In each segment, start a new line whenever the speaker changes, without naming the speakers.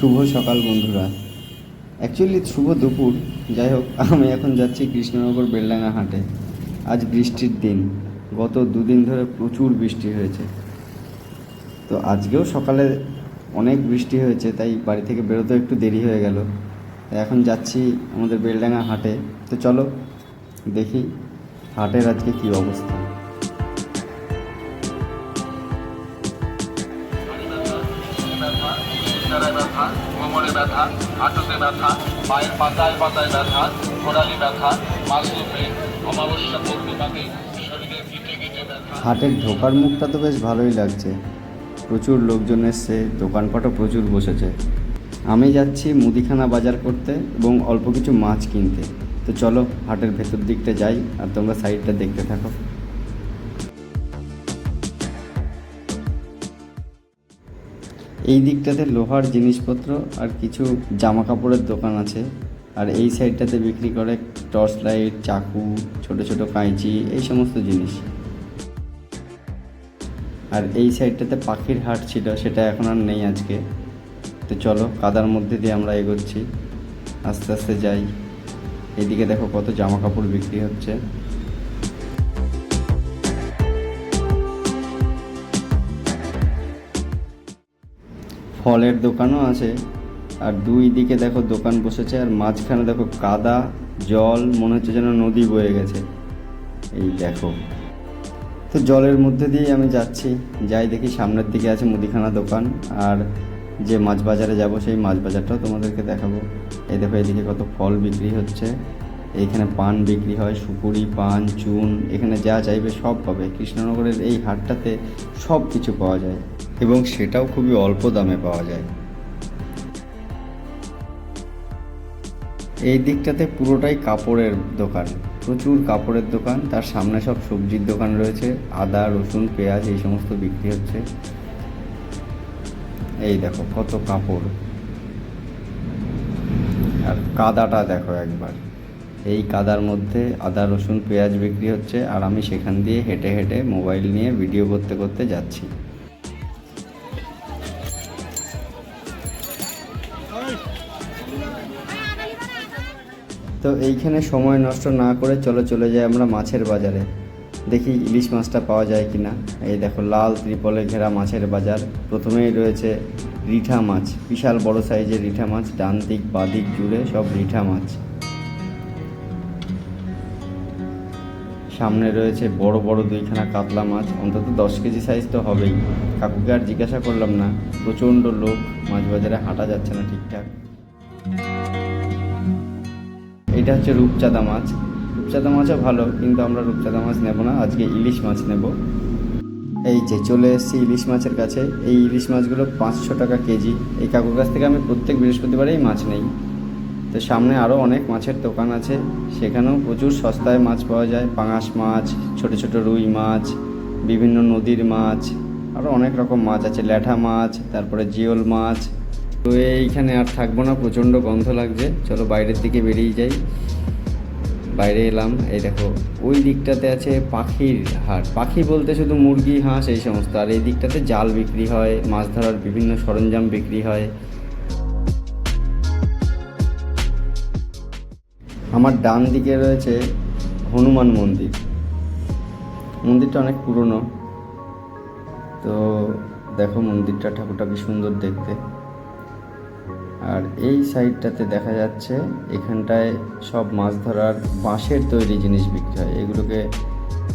শুভ সকাল বন্ধুরা। অ্যাকচুয়ালি শুভ দুপুর। যাই হোক, আমি এখন যাচ্ছি কৃষ্ণনগর বেলডাঙ্গা হাটে। আজ বৃষ্টির দিন। গত দুদিন ধরে প্রচুর বৃষ্টি হয়েছে। তো আজকেও সকালে অনেক বৃষ্টি হয়েছে, তাই বাড়ি থেকে বেরোতে একটু দেরি হয়ে গেল। এখন যাচ্ছি আমাদের বেলডাঙ্গা হাটে। তো চলো, দেখি হাটের আজকে কী অবস্থা।
ব্যথা, হাঁটুতে ব্যথা, পায়ের পাতায় পাতায় ব্যথা গোড়ালি ব্যথা মাসল পেন অমাবস্যা পূর্ণিমাতে শরীরে
হাটের ঢোকার মুখটা তো বেশ ভালোই লাগছে। প্রচুর লোকজন এসছে, দোকানপাটও প্রচুর বসেছে। আমি যাচ্ছি মুদিখানা বাজার করতে এবং অল্প কিছু মাছ কিনতে। তো চলো, হাটের ভেতর দিকটা যাই আর তোমরা সাইডটা দেখতে থাকো। এই দিকটাতে লোহার জিনিসপত্র আর কিছু জামা কাপড়ের দোকান আছে। আর এই সাইডটাতে বিক্রি করে টর্চ লাইট, চাকু, ছোট ছোট কাঁচি এই সমস্ত জিনিস। আর এই সাইডটাতে পাখির হাট ছিল, সেটা এখন আর নেই আজকে। তো চলো, কাদার মধ্যে দিয়ে আমরা এগোচ্ছি। আস্তে আস্তে যাই। এদিকে দেখো কত জামা কাপড় বিক্রি হচ্ছে। ফলের দোকানও আছে। আর দুই দিকে দেখো দোকান বসেছে, আর মাঝখানে দেখো কাদা, জল, মনে হচ্ছে যেন নদী বয়ে গেছে। এই দেখো। তো জলের মধ্যে দিয়েই আমি যাচ্ছি। যাই দেখি সামনের দিকে আছে মুদিখানা দোকান, আর যে মাছ বাজারে যাব সেই মাছ বাজারটাও তোমাদেরকে দেখাবো। এই দেখো এদিকে কত ফল বিক্রি হচ্ছে। এইখানে পান বিক্রি হয়, সুপুরি, পান, চুন, এখানে যা চাইবে সব পাবে। কৃষ্ণনগরের এই হাটটাতে সব কিছু পাওয়া যায়। এবং সেটাও খুবই অল্প দামে পাওয়া যায়। এই দিকটাতে পুরোটাই কাপড়ের দোকান। প্রচুর কাপড়ের দোকান, তার সামনে সব সবজির দোকান রয়েছে, আদা, রসুন, পেঁয়াজ এই সমস্ত বিক্রি হচ্ছে। এই দেখো কত কাপড়। আর কাদাটা দেখো একবার। এই কাদার মধ্যে আদা, রসুন, পেঁয়াজ বিক্রি হচ্ছে, আর আমি সেখান দিয়ে হেঁটে হেঁটে মোবাইল নিয়ে ভিডিও করতে করতে যাচ্ছি। তো এইখানে সময় নষ্ট না করে চলো চলে যাই আমরা মাছের বাজারে। দেখি ইলিশ মাছটা পাওয়া যায় কি না এই দেখো, লাল ত্রিপলে ঘেরা মাছের বাজার। প্রথমেই রয়েছে রিঠা মাছ। বিশাল বড় সাইজের রিঠা মাছ, ডান দিক বাদিক জুড়ে সব রিঠা মাছ। সামনে রয়েছে বড় বড় দুইখানা কাতলা মাছ। অন্তত দশ কেজি সাইজ তো হবেই। কাকুকে আর জিজ্ঞাসা করলাম না, প্রচণ্ড লোক, মাছ বাজারে হাঁটা যাচ্ছে না ঠিকঠাক। এটা হচ্ছে রূপচাঁদা মাছ। রূপচাঁদা মাছও ভালো, কিন্তু আমরা রূপচাঁদা মাছ নেব না, আজকে ইলিশ মাছ নেব। এই যে চলে এসেছি ইলিশ মাছের কাছে। এই ইলিশ মাছগুলো পাঁচশো টাকা কেজি। এই কাকুর কাছ থেকে আমি প্রত্যেক বৃহস্পতিবারেই মাছ নেই। তো সামনে আরও অনেক মাছের দোকান আছে। সেখানেও প্রচুর সস্তায় মাছ পাওয়া যায়। পাঙাশ মাছ, ছোট ছোট রুই মাছ, বিভিন্ন নদীর মাছ আরও অনেক রকম মাছ আছে। ল্যাঠা মাছ, তারপরে জিওল মাছ তো এইখানে আর থাকব না, প্রচণ্ড গন্ধ লাগছে। চলো বাইরের দিকে বেরিয়ে যাই। বাইরে এলাম, এই দেখো, ওই দিকটাতে আছে পাখির হাট। পাখি বলতে শুধু মুরগি, হাঁস, এই সমস্ত। আর এই দিকটাতে জাল বিক্রি হয়, মাছ ধরার বিভিন্ন সরঞ্জাম বিক্রি হয়। আমার ডান দিকে রয়েছে হনুমান মন্দির। মন্দিরটা অনেক পুরনো। তো দেখো মন্দিরটা ঠাকুরটা কি সুন্দর দেখতে। আর এই সাইডটাতে দেখা যাচ্ছে এখানটায় সব মাছ ধরার বাঁশের তৈরি জিনিস বিক্রি হয়। এগুলোকে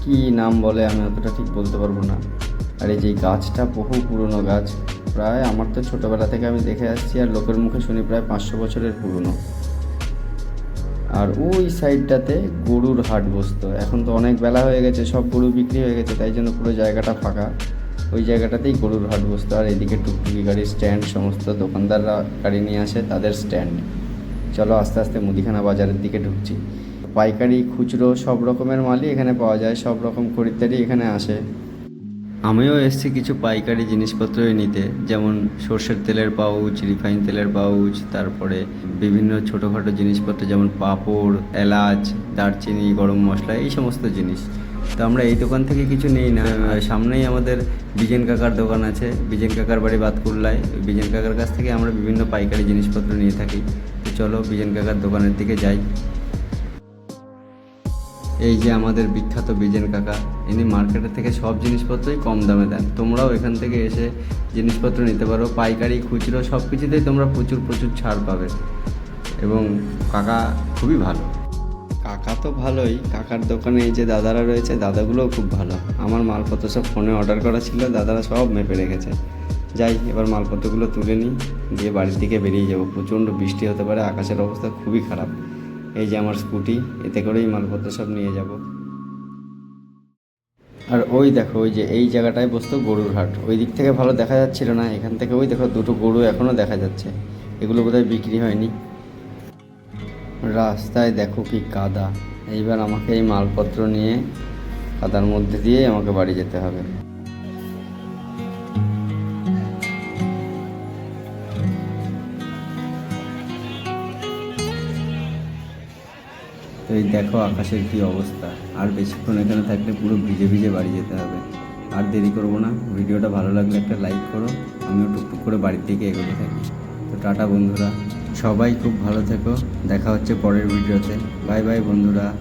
কি নাম বলে আমি অতটা ঠিক বলতে পারব না। আর এই যে গাছটা বহু পুরনো গাছ, প্রায় আমার তো ছোটোবেলা থেকে আমি দেখে আসছি আর লোকের মুখে শুনি প্রায় পাঁচশো বছরের পুরনো। আর ওই সাইডটাতে গরুর হাট বসতো। এখন তো অনেক বেলা হয়ে গেছে, সব গরু বিক্রি হয়ে গেছে, তাই জন্য পুরো জায়গাটা ফাঁকা। ওই জায়গাটাতেই গরুর হাট বসতো। আর এদিকে টুকটুকি গাড়ির স্ট্যান্ড সমস্ত দোকানদাররা গাড়ি নিয়ে আসে তাদের স্ট্যান্ড চলো আস্তে আস্তে মুদিখানা বাজারের দিকে ঢুকছি। পাইকারি, খুচরো সব রকমের মালই এখানে পাওয়া যায়, সব রকম খরিদ্দারই এখানে আসে। আমিও এসেছি কিছু পাইকারি জিনিসপত্রই নিতে, যেমন সর্ষের তেলের পাউচ, রিফাইন তেলের পাউচ, তারপরে বিভিন্ন ছোটোখাটো জিনিসপত্র যেমন পাঁপড়, এলাচ, দারচিনি, গরম মশলা, এই সমস্ত জিনিস। তো আমরা এই দোকান থেকে কিছু নেই না। সামনেই আমাদের বিজেন কাকার দোকান আছে। বিজেন কাকার বাড়ি বাতকুল্লায়। বিজেন কাকার কাছ থেকে আমরা বিভিন্ন পাইকারি জিনিসপত্র নিয়ে থাকি। তো চলো বিজেন কাকার দোকানের দিকে যাই। এই যে আমাদের বিখ্যাত বিজেন কাকা, ইনি মার্কেটের থেকে সব জিনিসপত্রই কম দামে দেন। তোমরাও এখান থেকে এসে জিনিসপত্র নিতে পারো। পাইকারি, খুচরো সব কিছুতেই তোমরা প্রচুর প্রচুর ছাড় পাবে। এবং কাকা খুবই ভালো। কাকা তো ভালোই। কাকার দোকানে এই যে দাদারা রয়েছে, দাদাগুলোও খুব ভালো। আমার মালপত্র সব ফোনে অর্ডার করা ছিল, দাদারা সব মেপে রেখেছে। যাই, এবার মালপত্রগুলো তুলে নিই, দিয়ে বাড়ির দিকে বেরিয়ে যাব। প্রচণ্ড বৃষ্টি হতে পারে, আকাশের অবস্থা খুবই খারাপ। এই যে আমার স্কুটি, এতে করেই মালপত্র সব নিয়ে যাব। আর ওই দেখো, ওই যে এই জায়গাটায় বসতো গরুর হাট। ওই দিক থেকে ভালো দেখা যাচ্ছিল না, এখান থেকে ওই দেখো দুটো গরু এখনও দেখা যাচ্ছে। এগুলো বোধহয় বিক্রি হয়নি। রাস্তায় দেখো কি কাদা। এইবার আমাকে এই মালপত্র নিয়ে কাদার মধ্যে দিয়ে আমাকে বাড়ি যেতে হবে। এই দেখো আকাশের কি অবস্থা। আর বেশিক্ষণ এখানে থাকলে পুরো ভিজে ভিজে বাড়ি যেতে হবে। আর দেরি করব না। ভিডিওটা ভালো লাগলে একটা লাইক করো। আমিও টুকটুক করে বাড়ির দিকে এগোতে থাকি। তো টাটা বন্ধুরা। সবাই খুব ভালো থেকো। দেখা হচ্ছে পরের ভিডিওতে। বাই বাই বন্ধুরা।